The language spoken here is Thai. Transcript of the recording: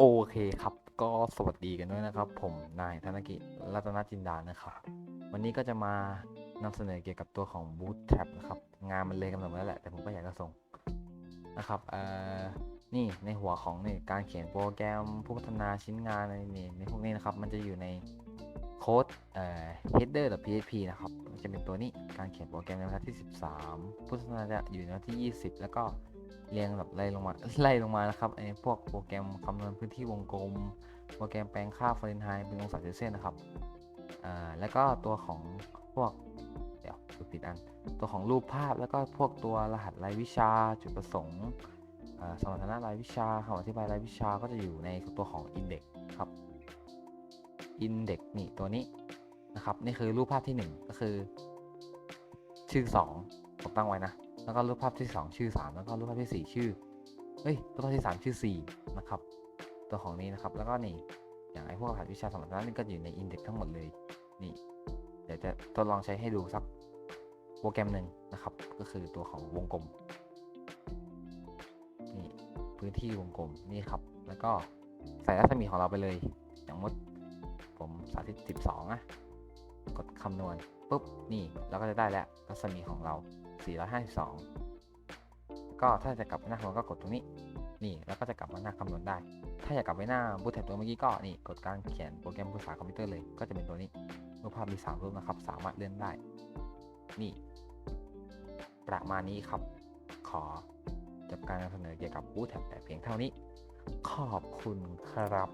โอเคครับ ก็สวัสดีกันด้วยนะครับ ผมนายธนกิจรัตนจินดานะครับ วันนี้ก็จะมานำเสนอเกี่ยวกับตัวของ Bootstrap นะครับ งานมันเลยกำหนดมาแล้วแหละ แต่ผมก็อยากจะส่งนะครับเอ่อนี่ในหัวของนี่การเขียนโปรแกรมผู้พัฒนาชิ้นงานในนี่ในพวกนี้นะครับ มันจะอยู่ในโค้ดเอ่อ header.php นะครับจะเป็นตัวนี้การเขียนโปรแกรมในบรรทัดที่ 13 ผู้พัฒนาจะอยู่ในบรรทัดที่ 20 แล้วก็ เรียงแบบไล่ลงมาไล่ลงมานะครับไอ้พวกโปรแกรมคำนวณพื้นที่วงกลม โปรแกรมแปลงค่าฟาเรนไฮต์เป็นองศาเซลเซียสนะครับอ่าแล้วก็ตัวของพวกเดี๋ยวดูผิดอัน ตัวของรูปภาพแล้วก็พวกตัวรหัสรายวิชาจุดประสงค์อ่าสมรรถนะรายวิชาคำอธิบายรายวิชาก็จะอยู่ในตัวของ Index ครับ Index นี่ตัวนี้นะครับนี่คือรูปภาพที่ 1 ก็คือ ชื่อ 2 ผมตั้งไว้นะ แล้วก็รูปภาพที่ 2 ชื่อ 3 แล้วก็รูปภาพที่ 4 ชื่อเฮ้ยรูปภาพที่ 3 ชื่อ 4 นะครับ ตัวของนี้นะครับ แล้วก็นี่ อย่างไอพวกรหัสวิชาสมรรถนะนี่ก็อยู่ในอินเด็กทั้งหมดเลย นี่ เดี๋ยวจะทดลองใช้ให้ดูสักโปรแกรมหนึ่งนะครับ ก็คือตัวของวงกลม นี่พื้นที่วงกลมนี่ครับ แล้วก็ใส่รัศมีของเราไปเลย อย่างมดผมสาธิต 12 นะ กดคำนวณปุ๊บ นี่เราก็จะได้แล้วรัศมีของเรา 452 ก็ถ้าจะกลับไปหน้าคำนวณก็กดตรงนี้ นี่ แล้วก็จะกลับมาหน้าคำนวณได้ ถ้าอยากกลับไปหน้าบูตแท็บตัวเมื่อกี้ก็นี่ กดการเขียนโปรแกรมภาษาคอมพิวเตอร์เลย ก็จะเป็นตัวนี้ รูปภาพมี3รูปนะครับ สามารถเลื่อนได้ นี่ ประมาณนี้ครับ ขอจบการนำเสนอเกี่ยวกับบูตแท็บแต่เพียงเท่านี้ ขอบคุณครับ